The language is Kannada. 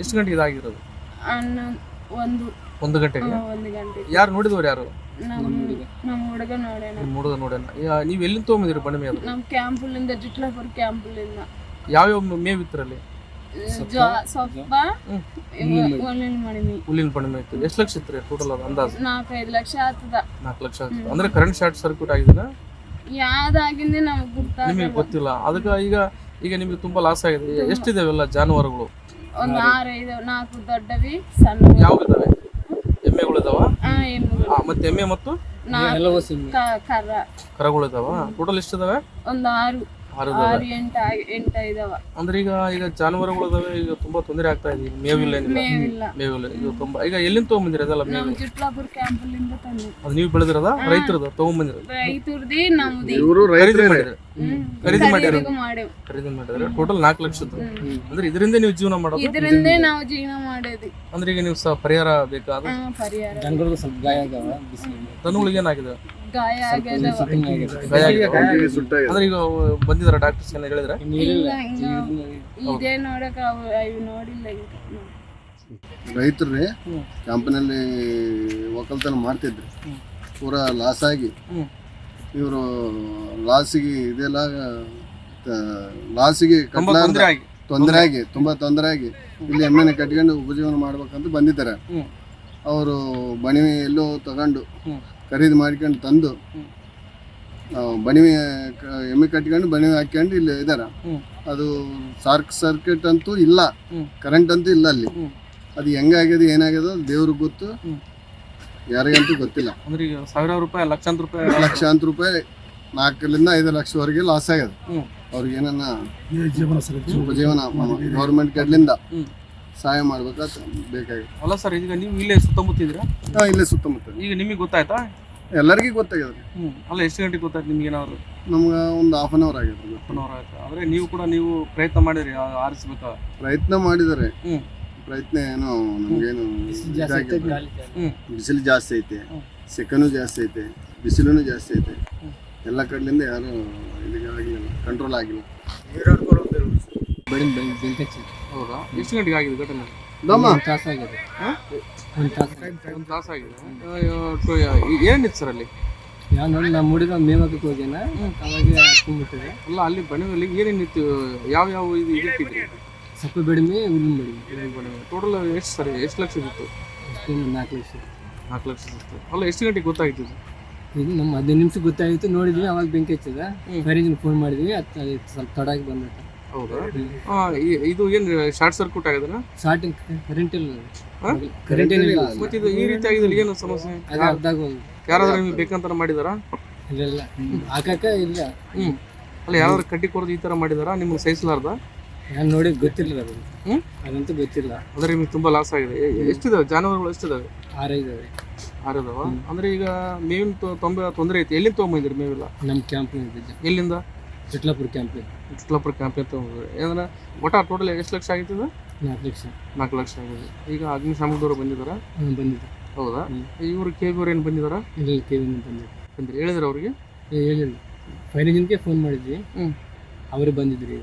ಎಷ್ಟು ಗಂಟೆಗೆ ಇದಾಗಿರೋದು? ಅನ್ನ ಒಂದು. ಒಂದು ಗಂಟೆಗೆ? ಒಂದು ಗಂಟೆ. ಯಾರು ನೋಡಿದವ್ರು ಯಾರು? ನಮ್ಮ ನಮ್ಮ ಹುಡುಗ. ನೋಡೇನ ನಿಮ್ಮ ಹುಡುಗ ನೋಡೋಣ. ನೀವು ಎಲ್ಲಿಂದ ತೊಗೊಂಬಂದಿರಿ ಬಣ್ಣ ಮೇವು ನಮ್ಮ ಕ್ಯಾಂಪುಲಿಂದ ಜಿಟ್ಲಾಪುರ ಕ್ಯಾಂಪುಲಿಂದ. ಯಾವ್ಯಾವ ಮೇವು ಇತ್ತರಲ್ಲಿ ಜೋ ಸೊಪ್ಪ? ಒಳ್ಳೆ ಮಡಿಮಿ ಹುಲ್ಲಿನ ಮೇವು. ಇತ್ತು. ಎಷ್ಟು ಲಕ್ಷ ಇತ್ತು ಟೋಟಲ್ ಅದು ಅಂದಾಜು? ನಾಲ್ಕೈದು ಲಕ್ಷ ಆಗ್ತದ. ನಾಲ್ಕು ಲಕ್ಷ ಆಯ್ತು ಅಂದ್ರೆ ಕರೆಂಟ್ ಶಾರ್ಟ್ ಸರ್ಕ್ಯೂಟ್ ಆಗಿದೆ ಯಾವ್ದಾಗಿಂದ ನಮಗೆ ಗುರ್ತಾಗ ನಿಮಗೆ ಗೊತ್ತಿಲ್ಲ. ಅದಕ್ಕೆ ಈಗ ಈಗ ನಿಮಗೆ ತುಂಬಾ ಲಾಸ್ ಆಗಿದೆ. ಎಷ್ಟಿದಾವೆಲ್ಲ ಜಾನುವಾರುಗಳು? ಒಂದ್ ಆರು ಐದು ನಾಲ್ಕು ದೊಡ್ಡವಿ ಸಣ್ಣ ಯಾವ ಎಮ್ಮೆಗಳಿದಾವ? ಎಮ್ಮೆಗಳು ಇದಾವ ಆ, ಎಮ್ಮೆಗಳು. ಆ, ಮತ್ತೆ ಎಮ್ಮೆ ಮತ್ತು? ಕರ. ಕರಗಳು ಇದಾವ ಟೋಟಲ್ ಎಷ್ಟಿದಾವೆ? ಒಂದ್ ಆರು. ಆರು ಇದಾವೆ ಎಂಟ ಎಂಟ ಇದಾವ ಅಂದ್ರೆ ಈಗ ಈಗ ಜಾನುವಾರುಗಳು ಇದಾವೆ ಈಗ ತುಂಬಾ ತೊಂದರೆ ಆಗ್ತಾ ಇದೆ. ಮೇವಿಲ್ಲ ಮೇವಿಲ್ಲ. ಮೇವಿಲ್ಲ. ಈಗ ತುಂಬಾ ಈಗ ಎಲ್ಲಿಂದ ತಗೊಂಬಂದಿರಿ ಅದೆಲ್ಲ ಮೇವು? ತಂದು ಅದು ನೀವು ಬೆಳೆದಿರದ? ರೈತರದ ತಗೊಂಬಂದಿರೋದು? ರೈತರದಿ ನಮ್ದಿ. ಮಾಡಿದ್ರೆ. ಖರೀದಿ ಮಾಡ್ಯಾರ ಖರೀದಿ ಮಾಡಿದ್ರೆ ಟೋಟಲ್ ನಾಲ್ಕು ಲಕ್ಷದ್ದು ಅಂದ್ರೆ ಇದರಿಂದ ನೀವು ಜೀವನ ಮಾಡೋದು? ಇದರಿಂದ ನಾವು ಜೀವನ ಮಾಡೋದು. ಅಂದ್ರೆ ಈಗ ನೀವು ಸಹ ಪರಿಹಾರ ಬೇಕಾದ ಜನಗಳಿಗೆ ಸ್ವಲ್ಪ ಗಾಯ ಆಗ್ಯಾವ ಬಿಸಿಲು ದನಗಳಿಗೆ ಏನಾಗಿದೆ? ಗಾಯ ಆಗ್ಯದವ ಗಾಯ ಆಗಿದೆ. ಅಂದ್ರೆ ಈಗ ಬಂದಿದಾರ ಡಾಕ್ಟರ್ಸ್ ಏನ ಹೇಳಿದ್ರೆ? ಇದೇ ನೋಡಕ ಅವು ನೋಡಿಲ್ಲ ಒಕ್ಕಲ್ತನ ಮಾಡ್ತಿದ್ರು. ಪೂರಾ ಲಾಸ್ ಆಗಿ. ಇವರು ಲಾಸಿಗೆ ಇದೆಲ್ಲ ಲಾಸಿಗೆ ತೊಂದರೆ ಆಗಿ. ತುಂಬ ತೊಂದರೆ ಆಗಿ. ಇಲ್ಲಿ ಎಮ್ಮೆನ ಕಟ್ಕೊಂಡು ಉಪಜೀವನ ಮಾಡ್ಬೇಕಂತ ಬಂದಿದ್ದಾರೆ. ಅವರು ಬಣಿವೆ ಎಲ್ಲೋ ತಗೊಂಡು ಖರೀದಿ ಮಾಡ್ಕೊಂಡು ತಂದು. ಬಣಿವೆ ಎಮ್ಮೆ ಕಟ್ಕೊಂಡು ಬಣಿವೆ ಹಾಕ್ಕೊಂಡು ಇಲ್ಲಿ ಇದ್ದಾರೆ. ಹ್ಮ್. ಅದು ಸಾರ್ಕ್ ಸರ್ಕ್ಯೂಟ್ ಅಂತೂ ಇಲ್ಲ. ಕರೆಂಟ್ ಅಂತೂ ಇಲ್ಲ ಅಲ್ಲಿ. ಅದು ಹೆಂಗಾಗ್ಯದ ಏನಾಗ್ಯದ ದೇವ್ರಿಗೆ ಗೊತ್ತು. ಯಾರಿಗಂತೂ ಗೊತ್ತಿಲ್ಲ. ಅಂದ್ರೆ ಈಗ ಸಾವಿರಾರು ರೂಪಾಯಿ ಲಕ್ಷಾಂತರ ರೂಪಾಯಿ ಲಕ್ಷಾಂತರ ರೂಪಾಯಿ ನಾಲ್ಕರಿಂದ ಐದು ಲಕ್ಷವರೆಗೆ ಲಾಸ್ ಆಗ್ಯದ ಹ್ಮ್. ಅವ್ರಿಗೆ ಏನನ್ನ ಉಪಜೀವನ ಗೌರ್ಮೆಂಟ್ ಕಡ್ಲಿಂದ ಸಹಾಯ ಮಾಡ್ಬೇಕಂತ ಬೇಕಾಗಿತ್ತು ಅಲ್ಲ ಸರ್ ಈಗ ನೀವು ಇಲ್ಲೇ ಸುತ್ತಮುತ್ತ ಇದ್ರಾ ಹಾ ಇಲ್ಲೇ ಸುತ್ತಮುತ್ತ ಈಗ ನಿಮಗೆ ಗೊತ್ತಾಯ್ತಾ? ಎಲ್ಲರಿಗೂ ಗೊತ್ತಾಗ್ಯದ ಹ್ಮ್. ಅಲ್ಲ ಎಷ್ಟು ಗಂಟೆಗೆ ಗೊತ್ತಾಯ್ತು ನಿಮ್ಗೆ ಏನಾದ್ರು? ನಮ್ಗೆ ಒಂದು ಹಾಫ್ ಅನ್ ಅವರ್ ಆಗ್ಯದ ಒನ್ ಅವರ್ ಆಯ್ತು? ಅಂದ್ರೆ ನೀವು ಕೂಡ ನೀವು ಪ್ರಯತ್ನ ಮಾಡಿರಿ ಆರಿಸ್ಬೇಕಾ? ಪ್ರಯತ್ನ ಮಾಡಿದರೆ ಹ್ಮ್. ಪ್ರಯತ್ನ ಏನು ನಮ್ಗೇನು. ಬಿಸಿಲು ಜಾಸ್ತಿ ಐತೆ ಸೆಕೆನೂ ಜಾಸ್ತಿ ಐತೆ ಬಿಸಿಲು ಜಾಸ್ತಿ ಐತೆ. ಎಲ್ಲ ಕಡೆಯಿಂದ ಯಾರು ಇದಕ್ಕೆ ಆಗಿಲ್ಲ ಕಂಟ್ರೋಲ್ ಆಗಿಲ್ಲ. ಹೌದಾ? ಎಷ್ಟು ಗಂಟೆಗೆ ಆಗಿದೆ ಘಟನೆ ದಮ್ಮ ಒಂದ್ ತಾಸು ಆಗಿದೆ. ಏನಿತ್ತು ಸರ್ ಅಲ್ಲಿ? ಯಾವ ನೋಡಿ ನಮ್ಮ ಹುಡುಗ ಮೇಮಕ್ಕೆ ಹೋಗ್ಯಾನ. ಅವಾಗ ತುಂಬಿಟ್ಟಿದೆ ಅಲ್ಲ ಅಲ್ಲಿ ಬಣ್ಣದಲ್ಲಿ ಏನೇನಿತ್ತು? ಯಾವ ಯಾವ ಇದು ಇದಕ್ಕಿದ್ರಿ ಸಪ್ಪೆ ಬೆಡಿಮೆ ಉದ್ದಿನ ಬೆಡಿಮೆ ಟೋಟಲ್ ಎಷ್ಟು ಸರಿ? ಎಷ್ಟು ಲಕ್ಷ ಇತ್ತು ಅಷ್ಟೊಂದು ನಾಲ್ಕು ಲಕ್ಷ. ನಾಲ್ಕು ಲಕ್ಷ ಇತ್ತು ಅಲ್ಲ ಎಷ್ಟು ಗಂಟೆಗೆ ಗೊತ್ತಾಯ್ತು ಇದು? ನಮ್ಮ ಹದಿನೈದು ನಿಮಿಷ ಗೊತ್ತಾಗಿತ್ತು ನೋಡಿದ್ವಿ ಅವಾಗ ಬೆಂಕಿ ಹಚ್ಚಿದ. ಹ್ಮ್. ಫೈರೇಜಿನ ಫೋನ್ ಮಾಡಿದ್ವಿ ಅದು ಸ್ವಲ್ಪ ತಡಾಗಿ ಬಂದ್ಬಿಟ್ಟು. ಹೌದಾ? ಇದು ಏನು ಶಾರ್ಟ್ ಸರ್ಕ್ಯೂಟ್ ಆಗಿದ್ರ ಶಾರ್ಟಿಂಗ್ ಕರೆಂಟ್ ಇಲ್ಲ? ಕರೆಂಟ್ ಏನಿಲ್ಲ ಮತ್ತೆ ಇದು ಈ ರೀತಿ ಆಗಿದ್ರೆ ಏನು ಸಮಸ್ಯೆ? ಅದು ಅರ್ಧಾಗ ಯಾರಾದ್ರೂ ನಿಮ್ಗೆ ಬೇಕಂತ ಮಾಡಿದಾರ? ಇಲ್ಲ ಇಲ್ಲ. ಹಾಕಕ್ಕ ಇಲ್ಲ. ಹ್ಞೂ ಅಲ್ಲ ಯಾರಾದ್ರೂ ಕಟ್ಟಿ ಕೊಡೋದು ಈ ಥರ ಮಾಡಿದಾರ? ನಿಮ್ಗೆ ಸಹಿಸಲಾರ್ದ? ನಾನು ನೋಡಿ ಗೊತ್ತಿಲ್ಲ ಅದು. ಹ್ಮ್? ಅದಂತೂ ಗೊತ್ತಿಲ್ಲ. ಅಂದ್ರೆ ನಿಮ್ಗೆ ತುಂಬಾ ಲಾಸ್ ಆಗಿದೆ. ಎ- ಎಷ್ಟಿದಾವೆ? ಜಾನುವಾರುಗಳು ಎಷ್ಟಿದಾವೆ? ಆರೈದಾವೆ? ಆರದವ ಅಂದ್ರೆ ಈಗ ಮೇವಿನ ತೊ- ತೊಂಬ ತೊಂದರೆ ಐತಿ. ಎಲ್ಲಿಂದ ತೊಗೊಂಬಂದಿರಿ ಮೇವಿಲ್ಲ? ನಮ್ಮ ಕ್ಯಾಂಪಿನ ಇದ್ದಿದ್ದೆ. ಎಲ್ಲಿಂದ? ಚಿಟ್ಲಾಪುರ ಕ್ಯಾಂಪಿನ ಚಿಟ್ಲಾಪುರ ಕ್ಯಾಂಪ್ ಅಂತ ಏನಂದ್ರೆ ಒಟ್ಟ ಟೋಟಲ್ ಎಷ್ಟು ಲಕ್ಷ ಆಗಿತ್ತು? ನಾಲ್ಕು ಲಕ್ಷ. ನಾಲ್ಕು ಲಕ್ಷ ಆಗಿದೆ ಈಗ ಅಗ್ನಿಶಾಮಕದವರು ಬಂದಿದಾರ? ಹ್ಮ್, ಬಂದಿದೆ ಹೌದಾ? ಇವರು ಕೆ ಬಿ ಅವ್ರು ಏನು ಬಂದಿದಾರ? ಇಲ್ಲ ಕೇವಿನ ಬಂದಿದೆ ಬಂದಿರಿ ಹೇಳಿದ್ರ ಅವ್ರಿಗೆ? ಏ, ಹೇಳಿಲ್ಲ. ಜನಕ್ಕೆ ಫೋನ್ ಮಾಡಿದ್ವಿ. ಹ್ಞೂ ಅವರೇ ಬಂದಿದ್ರಿ